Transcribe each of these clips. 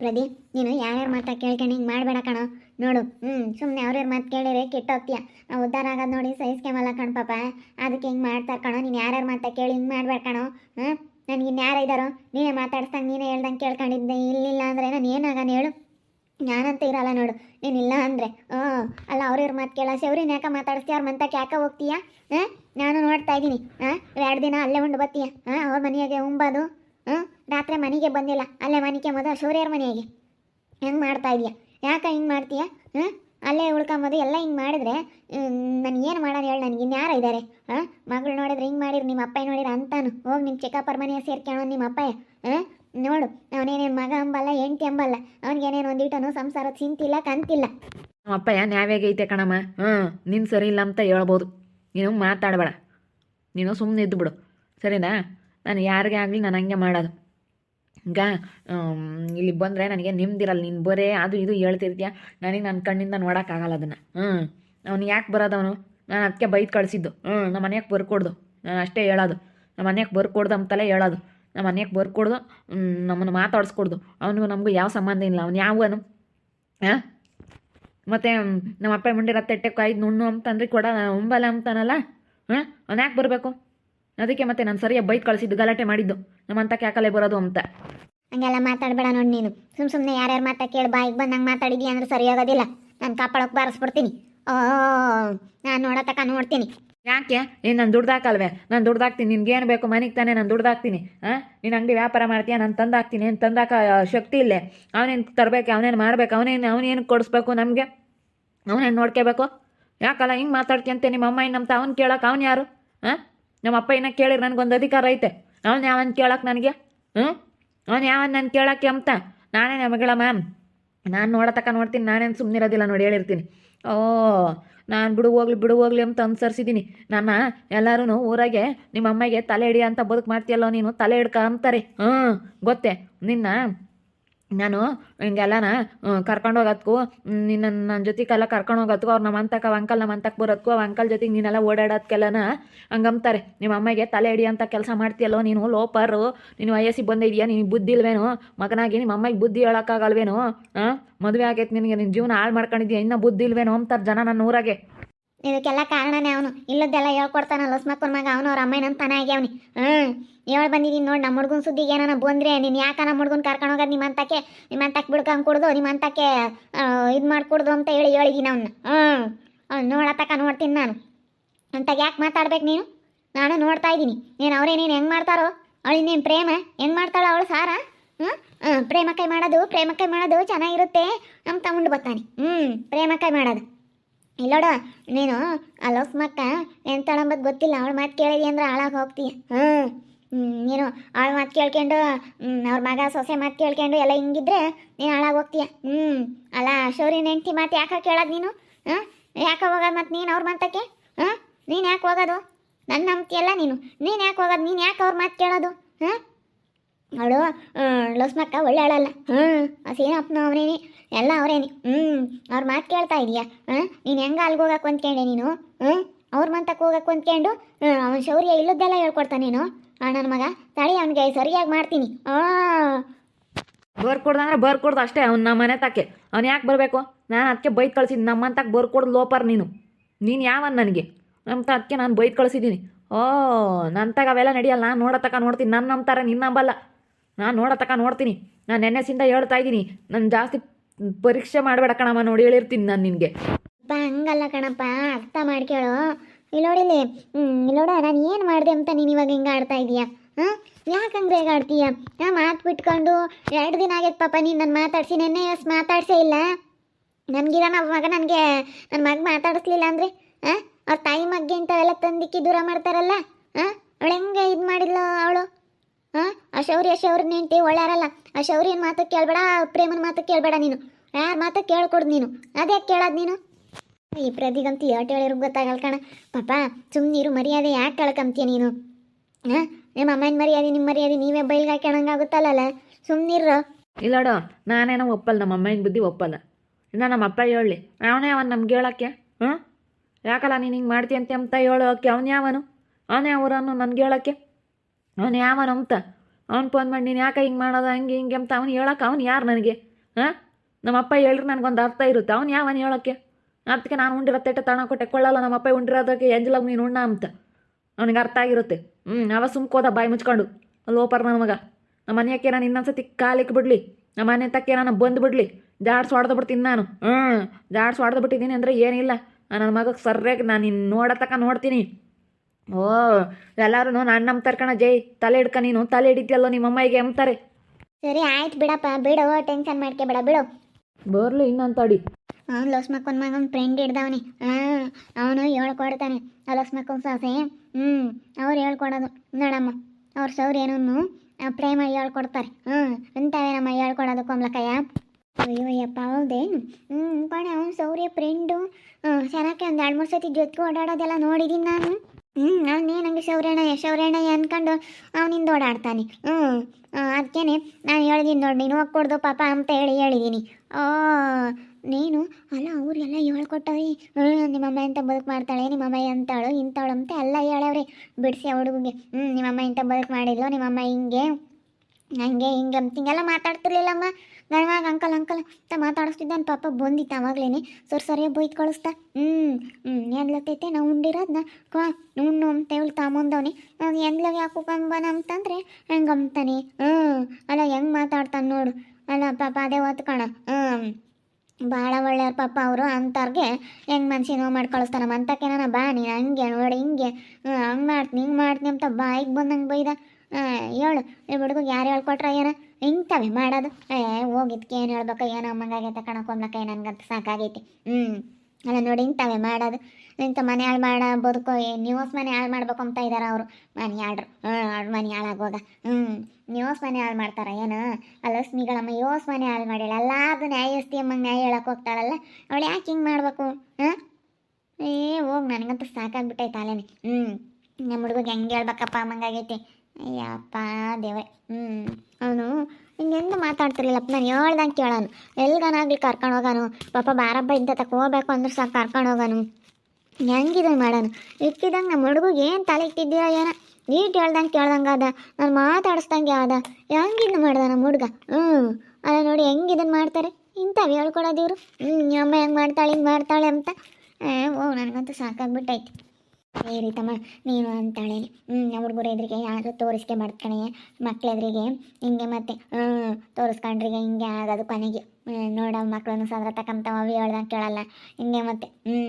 ಪ್ರದೀಪ್, ನೀನು ಯಾರ್ಯಾರ ಮಾತಾ ಕೇಳ್ಕೊಂಡು ಹಿಂಗೆ ಮಾಡಬೇಡ ಕಣೋ. ನೋಡು ಹ್ಞೂ ಸುಮ್ಮನೆ ಅವ್ರ್ಯಾರ ಮಾತು ಕೇಳಿದ್ರೆ ಕೆಟ್ಟೋಗ್ತೀಯ ನಾವು ಉದ್ಧಾರ ಆಗೋದು ನೋಡಿ ಸಹಿಸ್ಕೊಂಬಲ್ಲ ಕಣ ಪಾಪ. ಅದಕ್ಕೆ ಹಿಂಗೆ ಮಾಡ್ತಾರೆ ಕಣೋ, ನೀನು ಯಾರ್ಯಾರ ಮಾತಾ ಕೇಳಿ ಹಿಂಗೆ ಮಾಡ್ಬೇಡ ಕಣೋ. ಹಾಂ ನನಗೆ ಇನ್ಯಾರು ಇದ್ದಾರೋ ನೀನೇ ಮಾತಾಡ್ಸ್ದಂಗೆ ನೀನೇ ಹೇಳ್ದಂಗೆ ಕೇಳ್ಕೊಂಡಿದ್ದೆ. ಇಲ್ಲಿಲ್ಲ ಅಂದರೆ ನಾನು ಏನಾಗ ಹೇಳು. ನಾನಂತ ಇರಲ್ಲ ನೋಡು. ನೀನಿಲ್ಲ ಅಂದರೆ. ಓ ಅಲ್ಲ ಅವ್ರಿವ್ರ ಮಾತು ಕೇಳ ಶೌರಿನ ಯಾಕೆ ಮಾತಾಡಿಸ್ತೀಯ ಅವ್ರ ಮಂತಕ್ಕೆ ಯಾಕೆ ಹೋಗ್ತೀಯ? ಹಾಂ ನಾನು ನೋಡ್ತಾ ಇದ್ದೀನಿ. ಹಾಂ ಎರಡು ದಿನ ಅಲ್ಲೇ ಉಂಡು ಬತ್ತೀಯ? ಹಾಂ ಅವ್ರ ಮನೆಯಾಗೆ ಉಂಬೋದು. ಹಾಂ ರಾತ್ರಿ ಮನೆಗೆ ಬಂದಿಲ್ಲ. ಅಲ್ಲೇ ಮನೆಗೆ ಮೊದಲು ಶೌರ್ಯರ ಮನೆಗೆ. ಹೆಂಗೆ ಮಾಡ್ತಾ ಇದೀಯ? ಯಾಕೆ ಹಿಂಗೆ ಮಾಡ್ತೀಯ? ಹಾಂ? ಅಲ್ಲೇ ಉಳ್ಕೊಂಬೋದು ಎಲ್ಲ ಹಿಂಗೆ ಮಾಡಿದ್ರೆ ನನಗೇನು ಮಾಡೋದು ಹೇಳಿ ನನಗೆ. ಇನ್ಯಾರು ಇದ್ದಾರೆ ಹಾಂ? ಮಗಳು ನೋಡಿದ್ರೆ ಹಿಂಗೆ ಮಾಡಿರಿ ನಿಮ್ಮ ಅಪ್ಪ ನೋಡಿರ ಅಂತಾನು. ಹೋಗಿ ನಿಮ್ಮ ಚಿಕ್ಕಪ್ಪರ ಮನೆಯ ಸೇರ್ಕೊಳ್ಳೋ ನಿಮ್ಮ ಅಪ್ಪಯ್ಯ ಹಾಂ? ನೋಡು, ಅವನೇನೇನು ಮಗ ಅಂಬಲ್ಲ, ಹೆಂಡತಿ ಅಂಬಲ್ಲ. ಅವನಿಗೇನೇನು ಒಂದಿಟ್ಟನು ಸಂಸಾರ ಚಿಂತಿಲ್ಲ, ಕಂತಿಲ್ಲ. ನಮ್ಮ ಅಪ್ಪಯ್ಯ ನ್ಯಾವ್ಯಾಗೈತೆ ಕಣಮ್ಮ. ಹಾಂ ನಿನ್ನ ಸರಿ ಇಲ್ಲ ಅಂತ ಹೇಳ್ಬೋದು. ನೀನು ಮಾತಾಡಬೇಡ. ನೀನು ಸುಮ್ಮನೆ ಇದ್ದು ಬಿಡು ಸರಿನಾ? ನಾನು ಯಾರಿಗೇ ಆಗಲಿ ನಾನು ಹಂಗೆ ಮಾಡೋದು. ಈಗ ಇಲ್ಲಿ ಬಂದರೆ ನನಗೆ ನಿಮ್ದಿರಲ್ಲ, ನೀನು ಬರೇ ಅದು ಇದು ಹೇಳ್ತಿರ್ತೀಯ? ನನಗೆ ನನ್ನ ಕಣ್ಣಿಂದ ನೋಡೋಕ್ಕಾಗಲ್ಲ ಅದನ್ನು. ಹ್ಞೂ ಅವ್ನು ಯಾಕೆ ಬರೋದವನು ನಾನು ಅದಕ್ಕೆ ಬೈದು ಕಳಿಸಿದ್ದು. ಹ್ಞೂ ನಮ್ಮ ಮನೆಗೆ ಬರ್ಕೊಡ್ದು. ನಾನು ಅಷ್ಟೇ ಹೇಳೋದು. ನಮ್ಮ ಮನೆಗೆ ಬರ್ಕೊಡ್ದು ಅಂತಲೇ ಹೇಳೋದು. ನಮ್ಮ ಮನೆಗೆ ಬರ್ಕೊಡ್ದು ನಮ್ಮನ್ನು ಮಾತಾಡಿಸ್ಕೊಡ್ದು. ಅವನಿಗೂ ನಮಗೂ ಯಾವ ಸಂಬಂಧ ಇಲ್ಲ. ಅವ್ನು ಯಾವನು ಹಾಂ? ಮತ್ತು ನಮ್ಮ ಅಪ್ಪ ಮುಂಡಿರ ತೆಟ್ಟೆ ಕಾಯ್ದು ನುಣ್ಣು ಅಂತಂದ್ರೆ ಕೊಡ ಉಂಬಲ ಅಂತಾನಲ್ಲ? ಹಾಂ ಅವ್ನು ಯಾಕೆ ಬರಬೇಕು? ಅದಕ್ಕೆ ಮತ್ತೆ ನಾನು ಸರಿಯಾಗಿ ಬೈಕ್ ಕಳಿಸಿದ್ದು ಗಲಾಟೆ ಮಾಡಿದ್ದು. ನಮ್ಮಂತಕ್ಕೆ ಕ್ಯಾಕಲೆ ಬರೋದು ಅಂತ. ಹಂಗೆಲ್ಲ ಮಾತಾಡ್ಬೇಡ ನೋಡಿ ನೀನು. ಸುಮ್ಮ ಸುಮ್ಮನೆ ಯಾರ್ಯಾರು ಮಾತಾ ಕೇಳಿ ಬಾಯಿಗೆ ಬಂದಂಗೆ ಮಾತಾಡಿದ್ಯಾ ಅಂದ್ರೆ ಸರಿಯಾಗೋದಿಲ್ಲ ನಾನು ಕಾಪಾಡೋಕೆ ಬಾರಿಸ್ಬಿಡ್ತೀನಿ. ಓ ನಾನು ನೋಡತಕ್ಕ ನೋಡ್ತೀನಿ. ಯಾಕೆ? ನೀನು ನಾನು ದುಡ್ದಾಕಲ್ವೇ ನಾನು ದುಡ್ದಾಕ್ತೀನಿ ನಿನ್ಗೇನು ಬೇಕು ಮನೆಗೆ ತಾನೇ ನಾನು ದುಡ್ದಾಕ್ತೀನಿ ಹಾಂ ನೀನು ಅಂಗಡಿ ವ್ಯಾಪಾರ ಮಾಡ್ತೀಯ? ನಾನು ತಂದಾಕ್ತೀನಿ ಏನು ತಂದಾಕ ಶಕ್ತಿ ಇಲ್ಲೇ. ಅವನೇನು ತರಬೇಕು ಅವನೇನು ಮಾಡ್ಬೇಕು ಅವನೇನು ಅವನೇನು ಕೊಡಿಸ್ಬೇಕು ನಮಗೆ? ಅವನೇನು ನೋಡ್ಕೋಬೇಕು? ಯಾಕಲ್ಲ ಹಿಂಗೆ ಮಾತಾಡ್ಕೊಂತೆ ನಿಮ್ಮ ಅಮ್ಮ ನಮ್ಮ ಅವ್ನು ಕೇಳೋಕೆ ಅವ್ನು ಯಾರು? ಹಾಂ ನಮ್ಮ ಅಪ್ಪ ಇನ್ನ ಕೇಳಿರಿ ನನಗೊಂದು ಅಧಿಕಾರ ಐತೆ. ಅವ್ನು ಯಾವನ್ ಕೇಳಕ್ಕೆ ನನಗೆ? ಹ್ಞೂ ಅವ್ನು ಯಾವನ್ ನಾನು ಕೇಳಕ್ಕೆ ಅಂತ? ನಾನೇ ನಮಗಳ ಮ್ಯಾಮ್. ನಾನು ನೋಡತಕ್ಕ ನೋಡ್ತೀನಿ, ನಾನೇನು ಸುಮ್ಮನಿರೋದಿಲ್ಲ ನೋಡಿ ಹೇಳಿರ್ತೀನಿ. ಓ, ನಾನು ಬಿಡು ಹೋಗ್ಲಿ ಬಿಡು ಹೋಗ್ಲಿ ಅಂತ ಅನ್ಸರ್ಸಿದ್ದೀನಿ ನನ್ನ ಎಲ್ಲರೂ ಊರಾಗೆ ನಿಮ್ಮ ಅಮ್ಮಗೆ ತಲೆ ಹಿಡಿಯ ಅಂತ ಬದುಕು ಮಾಡ್ತೀಯಲ್ಲೋ ನೀನು? ತಲೆ ಹಿಡ್ಕ ಅಂತಾರೆ. ಹ್ಞೂ ಗೊತ್ತೇ? ನಿನ್ನ ನಾನು ಹಿಂಗೆಲ್ಲನ ಕರ್ಕೊಂಡು ಹೋಗೋದಕ್ಕೂ ನಿನ್ನ ನನ್ನ ಜೊತೆಗೆಲ್ಲ ಕರ್ಕೊಂಡು ಹೋಗೋದಕ್ಕೂ ಅವ್ರು ನಮ್ಮ ಅವ ಅಂಕಲ್ ನಮ್ಮ ಅಂತಕ್ಕೆ ಬರೋದಕ್ಕೂ ಅವ ಅಂಕಲ್ ಜೊತೆಗೆ ನೀನೆಲ್ಲ ಓಡಾಡೋದಕ್ಕೆಲ್ಲನ ಹಂಗಂತಾರೆ ನಿಮ್ಮ ಅಮ್ಮಗೆ ತಲೆ ಹಿಡಿಯೋಂಥ ಕೆಲಸ ಮಾಡ್ತೀಯಲ್ಲೋ, ನೀನು ಲೋಪರು, ನೀನು ವಯಸ್ಸಿಗೆ ಬಂದಿದೆಯಾ, ನೀನು ಬುದ್ಧಿ ಇಲ್ವೇನು ಮಗನಾಗಿ ನಿಮ್ಮ ಅಮ್ಮಗೆ ಬುದ್ಧಿ ಹೇಳೋಕ್ಕಾಗಲ್ವೇನು, ಹಾಂ, ಮದುವೆ ಆಗೈತೆ ನಿನಗೆ ನಿನ್ನ ಜೀವನ ಹಾಳು ಮಾಡ್ಕೊಂಡಿದ್ಯಾ, ಇನ್ನೂ ಬುದ್ಧಿ ಇಲ್ವೇನು ಅಂತಾರೆ ಜನ ನನ್ನ ಊರಾಗೆ. ಇದಕ್ಕೆಲ್ಲ ಕಾರಣನೇ ಅವನು. ಇಲ್ಲದ್ದೆಲ್ಲ ಹೇಳ್ಕೊಡ್ತಾನ ಲಸ್ಮಕ್ಕನ ಮಗ. ಅವನು ಅವ್ರ ಅಮ್ಮನ ತಾನೇ ಆಗ್ಯಾವನಿ ಹ್ಞೂ ಹೇಳಿ ಬಂದಿದ್ದೀನಿ ನೋಡಿ, ನಮ್ಮ ಹುಡ್ಗನ ಸುದ್ದಿಗೆ ಏನಾನ ಬಂದ್ರೆ ನೀನು ಯಾಕೆ ನಮ್ಮ ಹುಡ್ಗನ ಕರ್ಕೊಂಡು ಹೋಗೋದು ನಿಮ್ಮ ಅಂತಕ್ಕೆ? ನಿಮ್ಮ ಅಂತಕ್ಕೆ ಬಿಡ್ಕೊಂಡು ಕುಡ್ದು ನಿಮ್ಮ ಅಂತಕ್ಕೆ ಇದು ಮಾಡ್ಕೊಡ್ದು ಅಂತ ಹೇಳಿ ಹೇಳಿದ್ದೀನಿ ಅವನ್ನ ಹ್ಞೂ ಅವ್ನು ತಕ ನೋಡ್ತೀನಿ ನಾನು. ಅಂತ ಯಾಕೆ ಮಾತಾಡ್ಬೇಕು ನೀನು? ನಾನು ನೋಡ್ತಾ ಇದ್ದೀನಿ ನೀನು ಅವರೇ ನೀನು ಹೆಂಗೆ ಮಾಡ್ತಾರೋ? ಅವಳು ಪ್ರೇಮ? ಹೆಂಗೆ ಮಾಡ್ತಾಳೋ ಅವಳು ಸಾರ? ಹ್ಞೂ ಪ್ರೇಮಕಾಯಿ ಮಾಡೋದು ಪ್ರೇಮಕಾಯಿ ಮಾಡೋದು ಚೆನ್ನಾಗಿರುತ್ತೆ ನಮ್ಮ ತಗೊಂಡು ಬರ್ತಾನೆ ಹ್ಞೂ ಪ್ರೇಮಕಾಯಿ ಮಾಡೋದು. ಇಲ್ಲೋಡ, ನೀನು ಆ ಲೋಸ್ಮಕ್ಕ ಎಂತಳಂಬದ್ ಗೊತ್ತಿಲ್ಲ, ಅವಳ ಮಾತು ಕೇಳಿದಿ ಅಂದ್ರೆ ಹಾಳಾಗಿ ಹೋಗ್ತೀಯ ಹ್ಞೂ ನೀನು ಅವಳ ಮಾತು ಕೇಳ್ಕೊಂಡು ಅವ್ರ ಮಗ ಸೊಸೆ ಮಾತು ಕೇಳ್ಕೊಂಡು ಎಲ್ಲ ಹಿಂಗಿದ್ರೆ ನೀನು ಹಾಳಾಗಿ ಹೋಗ್ತೀಯ. ಹ್ಞೂ ಅಲ್ಲ ಶೌರಿನ ಹೆಂಡ್ತಿ ಮಾತು ಯಾಕೆ ಕೇಳೋದು ನೀನು? ಹಾಂ ಯಾಕೆ ಹೋಗೋದು ಮತ್ತು ನೀನು ಅವ್ರ ಮಾತಕ್ಕೆ? ಹಾಂ ನೀನು ಯಾಕೆ ಹೋಗೋದು? ನನ್ನ ನಂಬ್ತಿಯಲ್ಲ ನೀನು. ನೀನು ಯಾಕೆ ಹೋಗೋದು? ನೀನು ಯಾಕೆ ಅವ್ರ ಮಾತು ಕೇಳೋದು? ಹಾಂ ಅವಳು ಲಸ್ಮಕ್ಕ ಒಳ್ಳೆ ಆಳಲ್ಲ. ಹ್ಞೂ ಸೀನಪ್ಪನ ಅವರೇನೆ ಎಲ್ಲ ಅವರೇನೆ. ಹ್ಞೂ ಅವ್ರ ಮಾತು ಕೇಳ್ತಾ ಇದೀಯಾ? ಹಾಂ, ನೀನು ಹೆಂಗೆ ಅಲ್ಗೆ ಹೋಗಕ್ಕೆ ಅಂದ್ಕೊಂಡೆ ನೀನು? ಹ್ಞೂ ಅವ್ರ ಮಂತಕ್ಕೆ ಹೋಗಕ್ಕೆ ಅಂದ್ಕೊಂಡು ಅವನ ಶೌರ್ಯ ಇಲ್ಲದ್ದೆಲ್ಲ ಹೇಳ್ಕೊಡ್ತಾನೆ ನೀನು? ನನ್ನ ಮಗ ತಳಿ ಅವನಿಗೆ ಸರಿಯಾಗಿ ಮಾಡ್ತೀನಿ. ಬರ್ಕೊಡ್ದು ಅಂದ್ರೆ ಬರ್ಕೊಡ್ದು ಅಷ್ಟೇ, ಅವ್ನು ನಮ್ಮ ಮನೆ ತಕ್ಕೆ. ಅವ್ನು ಯಾಕೆ ಬರಬೇಕು? ನಾನು ಅದಕ್ಕೆ ಬೈದು ಕಳ್ಸಿದ್ದು ನಮ್ಮಂತಕ್ಕೆ ಬರ್ಕೊಡ್ದು ಲೋಪರ್ ನೀನು. ನೀನು ಯಾವನ್ ನನಗೆ? ನಮ್ಮ ಅದಕ್ಕೆ ನಾನು ಬೈದು ಕಳಿಸಿದ್ದೀನಿ ಓ ನನ್ನ ತಗ ಅವೆಲ್ಲ ನಡೆಯಲ್ಲ, ನಾನು ತಕ ನೋಡ್ತೀನಿ. ನನ್ನ ನಂಬ್ತಾರೆ ನಿನ್ನ ನಂಬಲ್ಲ. ನಾನು ನೋಡತಕ್ಕ ನೋಡ್ತೀನಿ. ನಾನು ನೆನ್ನೆಸಿಂದ ಹೇಳ್ತಾ ಇದ್ದೀನಿ. ನಾನು ಜಾಸ್ತಿ ಪರೀಕ್ಷೆ ಮಾಡಬೇಡ ಕಣಮ್ಮ, ನೋಡಿ ಹೇಳಿರ್ತೀನಿ ನಾನು ನಿನಗೆ. ಅಪ್ಪ, ಹಂಗಲ್ಲ ಕಣಪ್ಪ, ಅರ್ಥ ಮಾಡ್ಕೇಳು. ಇಲ್ಲೋಡಿಲಿ ಇಲ್ಲೋಡ, ನಾನು ಏನು ಮಾಡಿದೆ ಅಂತ ನೀನು ಇವಾಗ ಹಿಂಗೆ ಆಡ್ತಾ ಇದೀಯಾ? ಹಾಂ? ಯಾಕೆ ಹಂಗೆ ಆಡ್ತೀಯ? ನಾ ಮಾತು ಬಿಟ್ಕೊಂಡು ಎರಡು ದಿನ ಆಗೈತೆ ಪಾಪ, ನೀನು ನನ್ನ ಮಾತಾಡಿಸಿ, ನೆನ್ನೆ ಮಾತಾಡ್ಸೇ ಇಲ್ಲ. ನನಗಿರ ನಮ್ಮ ಮಗ ನನಗೆ ನನ್ನ ಮಗ ಮಾತಾಡಿಸ್ಲಿಲ್ಲ ಅಂದರೆ? ಹಾಂ? ಅವ್ರ ತಾಯಿ ಮಗ್ಗೆ ಇಂಥವೆಲ್ಲ ತಂದಿಕ್ಕಿ ದೂರ ಮಾಡ್ತಾರಲ್ಲ? ಹಾಂ? ಅವಳು ಹೆಂಗೆ ಇದು ಮಾಡಿದ್ಲು ಅವಳು? ಹಾಂ ಆ ಶೌರ್ಯ ಶೌರ್ಯನ ಹೆಂಡ್ತಿ ಒಳ್ಳೆಯಾರಲ್ಲ. ಆ ಮಾತು ಕೇಳಬೇಡ ಪ್ರೇಮನ ಮಾತು ಕೇಳಬೇಡ ನೀನು. ಯಾರ ಮಾತು ಕೇಳ್ಕೊಡ್ದು ನೀನು. ಅದ್ಯಾಕೆ ಕೇಳೋದು ನೀನು. ಈ ಪ್ರದಿಗಂತೂ ಯಾಟ್ ಹೇಳಿರು ಗೊತ್ತಾಗಲ್ಲ ಕಣ. ಪಾಪ ಸುಮ್ಮನಿರು ಮರ್ಯಾದೆ ಯಾಕೆ ಕಳ್ಕೊಂತೀಯ ನೀನು? ಹಾಂ ನಿಮ್ಮ ಅಮ್ಮನ ಮರ್ಯಾದೆ ನಿಮ್ಮ ಮರ್ಯಾದೆ ನೀವೇ ಬೈಲ್ಗೆ ಹಾಕ್ಯಣಂಗಾಗುತ್ತಲ್ಲ ಸುಮ್ಮನಿರು ಇಲ್ಲಡೋ ನಾನೇನೋ ಒಪ್ಪಲ್ಲ, ನಮ್ಮ ಅಮ್ಮನ ಬುದ್ಧಿ ಒಪ್ಪಲ್ಲ. ಇನ್ನು ನಮ್ಮ ಅಪ್ಪ ಹೇಳಲಿ. ಅವನೇ ಅವನು ನಮ್ಗೆ ಹೇಳೋಕ್ಕೆ ಹ್ಞೂ ಯಾಕಲ್ಲ ನೀನು ಹಿಂಗೆ ಮಾಡ್ತೀಯ ಅಂತ ಅಂತ ಹೇಳೋಕ್ಕೆ ಅವನು ಯಾವನು? ಅವನೇ ಅವರನ್ನು ನನ್ಗೆ ಹೇಳೋಕ್ಕೆ? ಅವನು ಯಾವ ಅಂತ ಅವ್ನು ಫೋನ್ ಮಾಡಿ ನೀನು ಯಾಕೆ ಹಿಂಗೆ ಮಾಡೋದು, ಹಂಗೆ ಹಿಂಗೆ ಅಂತ ಅವ್ನು ಹೇಳೋಕೆ ಅವ್ನು ಯಾರು ನನಗೆ? ಹಾಂ? ನಮ್ಮಪ್ಪ ಹೇಳ್ರಿ ನನಗೊಂದು ಅರ್ಥ ಇರುತ್ತೆ. ಅವ್ನು ಯಾವನು ಹೇಳೋಕ್ಕೆ? ಅದಕ್ಕೆ ನಾನು ಉಂಡಿರೋ ತೆಟ್ಟ ತಣ ಕೊಟ್ಟೆ ಕೊಳ್ಳಲ್ಲ, ನಮ್ಮಪ್ಪ ಉಂಡಿರೋದಕ್ಕೆ ಎಂಜಲಾಗ ನೀನು ಉಣ್ಣ ಅಂತ ಅವನಿಗೆ ಅರ್ಥ ಆಗಿರುತ್ತೆ. ಹ್ಞೂ ಅವ ಸುಮ್ಕೋದ ಬಾಯಿ ಮುಚ್ಕೊಂಡು. ಅಲ್ಲಿ ಓಪರ್ ನನ್ನ ಮಗ. ನಮ್ಮ ಮನೆಯಕ್ಕೆ ನಾನು ಇನ್ನೊಂದ್ಸತಿ ಕಾಲಿಕ್ಕೆ ಬಿಡಲಿ. ನಮ್ಮ ಮನೆ ತಕ್ಕೆ ನಾನು ಬಂದು ಬಿಡಲಿ. ಜಾಡ್ಸ್ ಹೊಡೆದು ಬಿಡ್ತೀನಿ ನಾನು. ಹ್ಞೂ ಜಾಡ್ಸ್ ಹೊಡೆದು ಬಿಟ್ಟಿದ್ದೀನಿ ಅಂದರೆ ಏನಿಲ್ಲ. ನನ್ನ ಮಗಕ್ಕೆ ಸರ್ಯಾಗಿ ನಾನು ಇನ್ನು ನೋಡತಕ್ಕ ನೋಡ್ತೀನಿ. ಓ ಎಲ್ಲರೂ ನಾನು ನಮ್ಮ ತರ್ಕಣ ಜೈ ತಲೆ ಹಿಡ್ಕ ನೀನು ತಲೆ ಹಿಡಿತಿಯಲ್ಲೋ ನಿಮ್ಮ ಅಮ್ಮಗೆ ಅಂತಾರೆ ಸರಿ ಆಯ್ತು ಬಿಡಪ್ಪ ಬಿಡು ಟೆನ್ಷನ್ ಬಿಡ ಬಿಡು. ಬರ್ಲಿ ಇನ್ನಂತಾಡಿ ಅವ್ನು ಲೋಸ್ ಮಕ್ಕನ ಮಗನ ಫ್ರೆಂಡ್ ಹಿಡ್ದವನಿ. ಹಾಂ ಅವನು ಹೇಳ್ಕೊಡ್ತಾನೆ. ಆ ಲೋಸ್ ಮಕ್ಕನ ಸಾಸೆ ಹ್ಞೂ ಅವ್ರು ಹೇಳ್ಕೊಡೋದು. ನೋಡಮ್ಮ ಅವ್ರ ಸೌರ್ ಏನೂ ಪ್ರೇಮ ಹೇಳ್ಕೊಡ್ತಾರೆ. ಹ್ಞೂ ನಮ್ಮ ಹೇಳ್ಕೊಡೋದು ಅಯ್ಯೋ ಯಪ್ಪ ಹೌದೇನು ಹ್ಞೂ ಕಣೆ ಅವ್ನು ಸೌರ್ಯ ಫ್ರೆಂಡು ಚೆನ್ನಾಗಿ ಒಂದು ಎರಡು ಮೂರು ಸತಿ ಜೊತೆಗೆ ಓಡಾಡೋದೆಲ್ಲ ನೋಡಿದ್ದೀನಿ ನಾನು. ಹ್ಞೂ ಅವನೇ ನನಗೆ ಶೌರ್ಯಣ್ಣಯ್ಯ ಶೌರ್ಯಣ್ಣಯ್ಯ ಅಂದ್ಕೊಂಡು ಅವನಿಂದ ಓಡಾಡ್ತಾನೆ. ಹ್ಞೂ ಅದಕ್ಕೇನೆ ನಾನು ಹೇಳಿದ್ದೀನಿ ನೋಡಿ, ನೀನು ಹೋಗ್ಕೊಡ್ದು ಪಾಪ ಅಂತ ಹೇಳಿ ಹೇಳಿದ್ದೀನಿ ಓ ನೀನು, ಅಲ್ಲ, ಅವ್ರಿಗೆಲ್ಲ ಹೇಳ್ಕೊಟ್ಟವ್ರಿ. ಹ್ಞೂ ನಿಮ್ಮಮ್ಮ ಇಂಥ ಬದುಕು ಮಾಡ್ತಾಳೆ, ನಿಮ್ಮಮ್ಮ ಅಂತಾಳು ಇಂಥವಳು ಅಂತ ಎಲ್ಲ ಹೇಳವ್ರಿ. ಬಿಡಿಸಿ ಹುಡುಗಿಗೆ. ಹ್ಞೂ ನಿಮ್ಮಮ್ಮ ಇಂಥ ಬದುಕು ಮಾಡಿದ್ಲು, ನಿಮ್ಮಮ್ಮ ಹಿಂಗೆ ಹಂಗೆ ಹಿಂಗೆ ಹಿಂಗೆಲ್ಲ ಮಾತಾಡ್ತಿರ್ಲಿಲ್ಲಮ್ಮ. ನನಗೆ ಅಂಕಲ್ ಅಂಕಲ್, ಅಂತ ಮಾತಾಡಿಸ್ತಿದ್ದಾನೆ ಪಾಪ, ಬಂದಿತ್ತು ಆವಾಗಲೇ ಸರ್, ಸರಿಯಾಗಿ ಬೈದು ಕಳಿಸ್ತಾ. ಹ್ಞೂ ಹ್ಞೂ ಎಂದ್ಲತ್ತೈತೆ ನಾವು ಉಂಡಿರೋದನ್ನ ಕ್ವಾ ಉಣ್ಣು ಅಂತ ಹೇಳಿ ತಾಮಂದವನಿ. ಅವ್ನು ಎಂದ್ಲಾಗ ಯಾಕೆ ಕಂಬನ ಅಂತಂದ್ರೆ ಹೆಂಗೆ ಅಂತಾನೆ ಹ್ಞೂ ಅಲ್ಲ, ಹೆಂಗೆ ಮಾತಾಡ್ತಾನೆ ನೋಡು. ಅಲ್ಲ, ಪಾಪ, ಅದೇ ಹೊತ್ಕಣ ಹ್ಞೂ ಭಾಳ ಒಳ್ಳೆಯವ್ರ ಪಾಪ ಅವರು ಅಂಥವ್ರಿಗೆ ಹೆಂಗೆ ಮನ್ಸಿಗೆ ನೋವು ಮಾಡಿ ಕಳಿಸ್ತಾನಮ್ಮ. ಅಂತಕ್ಕೆ ನಾನು ಬಾ ನೀನು, ಹಂಗೆ ನೋಡಿ, ಹಿಂಗೆ. ಹ್ಞೂ ಹಂಗೆ ಮಾಡ್ತೀನಿ, ಹಿಂಗೆ ಮಾಡ್ತೀನಿ ಅಂತ ಬಾಯಿಗೆ ಬಂದಂಗೆ ಬೈದ. ಹೇಳು. ಈ ಹುಡುಗಗೆ ಯಾರು ಹೇಳ್ಕೊಟ್ರ ಏನ ಇಂಥವೇ ಮಾಡೋದು. ಏ, ಹೋಗಿದ್ಕೆ ಏನು ಹೇಳ್ಬೇಕು? ಏನೋ ಅಮ್ಮಂಗಾಗೈತೆ ಕಣಕೊಂಡ್ಲಕ್ಕ ನನಗಂತ ಸಾಕಾಗೈತಿ. ಹ್ಞೂ ಅಲ್ಲ ನೋಡಿ, ಇಂಥವೆ ಮಾಡೋದು. ಇಂಥ ಮನೆ ಹಾಳು ಮಾಡ ಬದುಕೋ ನ್ಯೂಸ್ ಮನೆ ಹಾಳು ಮಾಡ್ಬೇಕು ಅಂತ ಇದ್ದಾರೆ ಅವರು. ಮನೆ ಹಾಳ್ರು. ಹಾಳು ಮನೆ ಹಾಳಾಗೋಗ ಹ್ಞೂ ನ್ಯೂಸ್ ಮನೆ ಹಾಳು ಮಾಡ್ತಾರ ಏನು? ಅಲ್ಲ, ಸ್ಮಿಗಳಮ್ಮ ಯೋಸ್ ಮನೆ ಹಾಳು ಮಾಡಿಲ್ಲ. ನ್ಯಾಯ ನ್ಯಾಯಸ್ತಿ ಅಮ್ಮಂಗೆ ನ್ಯಾಯ ಹೇಳಕ್ಕೆ ಹೋಗ್ತಾಳಲ್ಲ. ಅವಳು ಯಾಕೆ ಹಿಂಗೆ ಮಾಡಬೇಕು? ಹಾಂ? ಏ, ಹೋಗಿ, ನನಗಂತೂ ಸಾಕಾಗ್ಬಿಟ್ಟೈತೆ ಅಲ್ಲೇನೆ ಹ್ಞೂ ನಮ್ಮ ಹುಡುಗಗೆ ಹೆಂಗೆ ಹೇಳ್ಬೇಕಪ್ಪ ಅಮ್ಮಂಗಾಗೈತಿ? ಅಯ್ಯಪ್ಪ ದೇವ್ರೆ. ಹ್ಞೂ ಅವನು ಹಿಂಗೆಂದು ಮಾತಾಡ್ತಿರ್ಲಿಲ್ಲಪ್ಪ ನಾನು ಹೇಳ್ದಂಗೆ ಕೇಳೋನು. ಎಲ್ಗನಾಗ್ಲಿ ಕರ್ಕೊಂಡು ಹೋಗಾನು? ಪಾಪ ಬಾರಬ್ಬ ಇದ್ದ ತಕ್ಕ ಹೋಗ್ಬೇಕು ಅಂದ್ರೆ ಸಾಕು ಕರ್ಕೊಂಡು ಹೋಗಾನು. ಹೆಂಗಿದೆ ಮಾಡೋನು? ಇಕ್ಕಿದಂಗೆ ನಮ್ಮ ಹುಡುಗ ಏನು ತಲೆ ಇಟ್ಟಿದ್ದೀರ ಏನೋ? ನೀಟ್ ಹೇಳ್ದಂಗೆ ಕೇಳ್ದಂಗೆ ಅದ ನಾನು ಮಾತಾಡಿಸ್ದಂಗೆ ಅದ ಹೆಂಗಿದ್ ಮಾಡ್ದ ನಮ್ಮ ಹುಡುಗ? ಹ್ಞೂ ಅದ ನೋಡಿ ಹೆಂಗೆ ಇದನ್ನು ಮಾಡ್ತಾರೆ? ಇಂಥವು ಹೇಳ್ಕೊಡೋದಿವ್ರು ಹ್ಞೂ ಅಮ್ಮ ಹೆಂಗೆ ಮಾಡ್ತಾಳೆ, ಹಿಂಗೆ ಮಾಡ್ತಾಳೆ ಅಂತ. ಓ, ನನಗಂತೂ ಸಾಕಾಗ್ಬಿಟ್ಟೈತಿ. ಏ ರೀತಮ್ಮ ನೀನು ಅಂತಾಳೆ. ಹ್ಞೂ ಹುಡುಗರ ಎದುರಿಗೆ ಯಾರು ತೋರಿಸ್ಕೆ ಮಾಡ್ತಾನೆ ಮಕ್ಳೆದ್ರಿಗೆ ಹಿಂಗೆ ಮತ್ತೆ ಹ್ಞೂ ತೋರಿಸ್ಕೊಂಡ್ರಿಗೆ ಹಿಂಗೆ ಆಗೋದು ಕೊನೆಗೆ. ನೋಡೋ ಮಕ್ಕಳನ್ನು ಸದ್ರ ತಕ್ಕಂತ ಅವು ಹೇಳ್ದಂಗೆ ಕೇಳಲ್ಲ. ಹಿಂಗೆ ಮತ್ತೆ ಹ್ಞೂ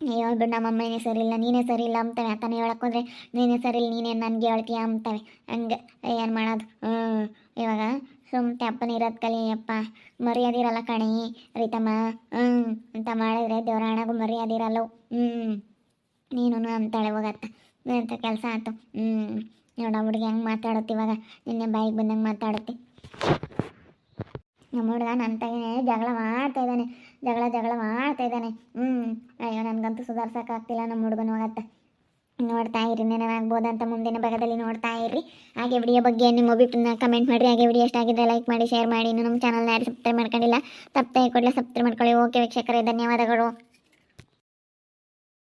ಅಯ್ಯೋ ನಮ್ಮ ಅಮ್ಮನೇ ಇಲ್ಲ ನೀನೇ ಸರಿ ಇಲ್ಲ ಅಂತವೆ ಆತನೇ ಹೇಳಕ್ಕೆ ಹೋದ್ರೆ, ನೀನೇ ಸರಿ ಇಲ್ಲ ನೀನೇ ನನಗೆ ಹೇಳ್ತೀಯ ಅಂತವೆ ಹಂಗೆ, ಏನು ಮಾಡೋದು? ಹ್ಞೂ ಇವಾಗ ಸುಮ್ಮನೆ ಅಪ್ಪನ ಇರೋದು ಕಲಿಯಪ್ಪ ಮರ್ಯಾದಿರಲ್ಲ ಕಣಿ, ರೀತಮ್ಮ. ಹ್ಞೂ ಅಂತ ಮಾಡಿದ್ರೆ ದೇವ್ರ ಹಣಗೂ ಮರ್ಯಾದಿರಲ್ಲ ಹ್ಞೂ ನೀನು ಅಂತಾಳೆ ಹೋಗತ್ತ. ಅಂತ ಕೆಲಸ ಆಯ್ತು ಹ್ಞೂ ನೋಡ ಹುಡುಗಿ ಹೆಂಗೆ ಮಾತಾಡುತ್ತೆ ಇವಾಗ? ನಿನ್ನೆ ಬಾಯಿಗೆ ಬಂದಂಗೆ ಮಾತಾಡುತ್ತೆ. ನಮ್ಮ ಹುಡುಗ ನನ್ನ ಜಗಳ ಮಾಡ್ತಾ ಇದ್ದಾನೆ. ಜಗಳ ಜಗಳ ಮಾಡ್ತಾ ಇದ್ದಾನೆ. ಹ್ಞೂ ಅಯ್ಯೋ, ನನಗಂತೂ ಸುಧಾರ್ಸೋಕ್ಕಾಗ್ತಿಲ್ಲ ನಮ್ಮ ಹುಡುಗನ ಹೋಗತ್ತ. ನೋಡ್ತಾ ಇರಿ ನೆನವಾಗ್ಬೋದಂತ ಮುಂದಿನ ಭಾಗದಲ್ಲಿ ನೋಡ್ತಾ ಇರಿ. ಹಾಗೆ ವಿಡಿಯೋ ಬಗ್ಗೆ ನಿಮ್ಮ ಅಭಿಪ್ರಾಯ ಕಮೆಂಟ್ ಮಾಡಿರಿ. ಹಾಗೆ ವಿಡಿಯೋ ಇಷ್ಟ ಆಗಿದ್ರೆ ಲೈಕ್ ಮಾಡಿ ಶೇರ್ ಮಾಡಿ. ಇನ್ನು ನಮ್ಮ ಚಾನಲ್ನ ಯಾರು ಸಬ್ಸ್ಕ್ರೈಬ್ ಮಾಡ್ಕೊಂಡಿಲ್ಲ ತಪ್ಪದೆ ಕೊಡಲೇ ಸಬ್ಸ್ಕ್ರೈಬ್ ಮಾಡ್ಕೊಳ್ಳಿ. ಓಕೆ ವೀಕ್ಷಕರೇ, ಧನ್ಯವಾದಗಳು.